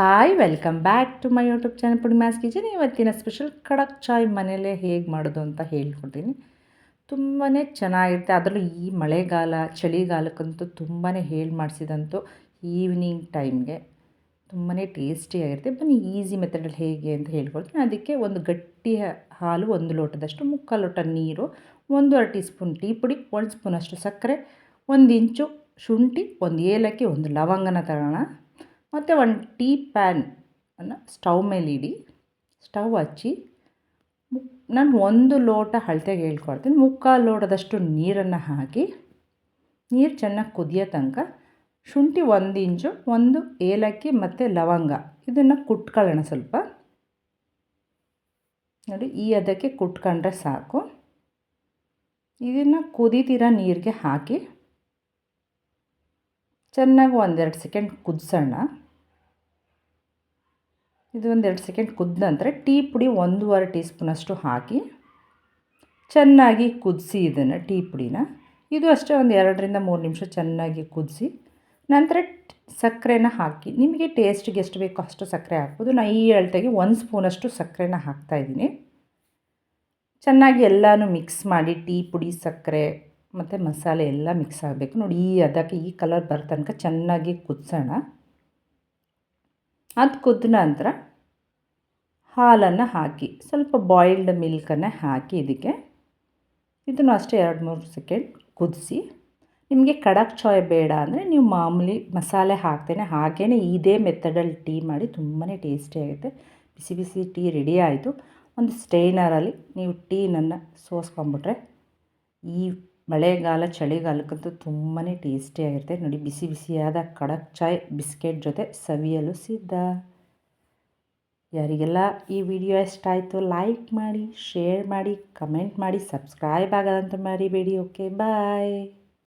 Hi welcome back to my YouTube channel ಪುಡಿಮ್ಯಾಸ್ kitchen ಇವತ್ತಿನ special ಕಡಕ್ ಚಾಯ್ ಮನೆಯಲ್ಲೇ ಹೇಗೆ ಮಾಡೋದು ಅಂತ ಹೇಳ್ಕೊಡ್ತೀನಿ. ತುಂಬಾ ಚೆನ್ನಾಗಿರುತ್ತೆ. ಅದರಲ್ಲೂ ಈ ಮಳೆಗಾಲ, ಚಳಿಗಾಲಕ್ಕಂತೂ ತುಂಬಾ ಹೇಳಿ ಮಾಡಿಸಿದಂತೂ ಈವ್ನಿಂಗ್ ಟೈಮ್ಗೆ ತುಂಬಾ ಟೇಸ್ಟಿಯಾಗಿರುತ್ತೆ ಬನ್ನಿ ಈಸಿ ಮೆಥಡಲ್ಲಿ ಹೇಗೆ ಅಂತ ಹೇಳ್ಕೊಡ್ತೀನಿ. ಅದಕ್ಕೆ ಒಂದು ಗಟ್ಟಿ ಹಾಲು, ಒಂದು ಲೋಟದಷ್ಟು, ಮುಕ್ಕಾಲು ಲೋಟ ನೀರು ಒಂದೂವರೆ ಟೀ ಸ್ಪೂನ್ ಟೀ ಪುಡಿ, ಒಂದು ಸ್ಪೂನಷ್ಟು ಸಕ್ಕರೆ, ಒಂದು ಇಂಚು ಶುಂಠಿ, ಒಂದು ಏಲಕ್ಕಿ, ಒಂದು ಲವಂಗನ ತಗೋಣ ಮತ್ತು ಒಂದು ಟೀ ಪ್ಯಾನ್ ಅನ್ನು ಸ್ಟವ್ ಮೇಲೆ ಇಡಿ, ಸ್ಟವ್ ಹಚ್ಚಿ ನಾನು ಒಂದು ಲೋಟ ಅಳತೆಗೆ ಹೇಳ್ಕೊಡ್ತೀನಿ ಮುಕ್ಕಾಲು ಲೋಟದಷ್ಟು ನೀರನ್ನು ಹಾಕಿ, ನೀರು ಚೆನ್ನಾಗಿ ಕುದಿಯೋ ತನಕ ಶುಂಠಿ ಒಂದು ಇಂಚು, ಒಂದು ಏಲಕ್ಕಿ ಮತ್ತು ಲವಂಗ ಇದನ್ನು ಕುಟ್ಕೊಳ್ಳೋಣ ಸ್ವಲ್ಪ. ನೋಡಿ, ಈ ಅದಕ್ಕೆ ಕುಟ್ಕೊಂಡ್ರೆ ಸಾಕು. ಇದನ್ನು ಕುದಿತಿರೋ ನೀರಿಗೆ ಹಾಕಿ ಚೆನ್ನಾಗಿ ಒಂದೆರಡು ಸೆಕೆಂಡ್ ಕುದಿಸೋಣ. ಇದು ಒಂದೆರಡು ಸೆಕೆಂಡ್ ಕುದ್ದ ನಂತರ ಟೀ ಪುಡಿ ಒಂದೂವರೆ ಟೀ ಸ್ಪೂನಷ್ಟು ಹಾಕಿ ಚೆನ್ನಾಗಿ ಕುದಿಸಿ ಇದನ್ನು ಟೀ ಪುಡಿನ. ಇದು ಅಷ್ಟೇ ಒಂದು ಎರಡರಿಂದ ಮೂರು ನಿಮಿಷ ಚೆನ್ನಾಗಿ ಕುದಿಸಿ ನಂತರ ಸಕ್ಕರೆನ ಹಾಕಿ. ನಿಮಗೆ ಟೇಸ್ಟಿಗೆ ಎಷ್ಟು ಬೇಕೋ ಅಷ್ಟು ಸಕ್ಕರೆ ಹಾಕ್ಬೋದು. ನಾನು ಈ ಅಳತೆಗೆ ಒಂದು ಸ್ಪೂನಷ್ಟು ಸಕ್ಕರೆನ ಹಾಕ್ತಾಯಿದ್ದೀನಿ ಚೆನ್ನಾಗಿ ಎಲ್ಲನೂ ಮಿಕ್ಸ್ ಮಾಡಿ ಟೀ ಪುಡಿ, ಸಕ್ಕರೆ ಮತ್ತು ಮಸಾಲೆ ಎಲ್ಲ ಮಿಕ್ಸ್ ಆಗಬೇಕು. ನೋಡಿ ಈ ಅದಕ್ಕೆ ಈ ಕಲರ್ ಬರೋ ತನಕ ಚೆನ್ನಾಗಿ ಕುದಿಸೋಣ. ಅದು ಕುದ್ದ ನಂತರ ಹಾಲನ್ನು ಹಾಕಿ, ಸ್ವಲ್ಪ ಬಾಯ್ಲ್ಡ್ ಮಿಲ್ಕನ್ನು ಹಾಕಿ ಇದಕ್ಕೆ ಇದನ್ನು ಅಷ್ಟೇ ಎರಡು ಮೂರು ಸೆಕೆಂಡ್ ಕುದಿಸಿ. ನಿಮಗೆ ಕಡಕ್ ಚಾಯ್ ಬೇಡ ಅಂದರೆ ನೀವು ಮಾಮೂಲಿ ಮಸಾಲೆ ಹಾಕ್ತೇನೆ. ಹಾಗೇ ಇದೇ ಮೆಥಡಲ್ಲಿ ಟೀ ಮಾಡಿ ತುಂಬಾ ಟೇಸ್ಟಿಯಾಗುತ್ತೆ ಬಿಸಿ ಬಿಸಿ ಟೀ ರೆಡಿ ಆಯಿತು. ಒಂದು ಸ್ಟೈನರಲ್ಲಿ ನೀವು ಟೀನನ್ನು ಸೋಸ್ಕೊಂಬಿಟ್ರೆ ಈ ಮಳೆಗಾಲ, ಚಳಿಗಾಲಕ್ಕಂತೂ ತುಂಬಾ ಟೇಸ್ಟಿಯಾಗಿರುತ್ತೆ ನೋಡಿ, ಬಿಸಿ ಬಿಸಿಯಾದ ಕಡಕ್ ಚಾಯ್, ಬಿಸ್ಕೆಟ್ ಜೊತೆ ಸವಿಯಲು ಸಿದ್ಧ. ಯಾರಿಗೆಲ್ಲ ಈ ವಿಡಿಯೋ ಇಷ್ಟ ಆಯಿತು ಲೈಕ್ ಮಾಡಿ ಶೇರ್ ಮಾಡಿ ಕಮೆಂಟ್ ಮಾಡಿ ಸಬ್ಸ್ಕ್ರೈಬ್ ಆಗೋದಂತ ಮರಿಬೇಡಿ. Okay bye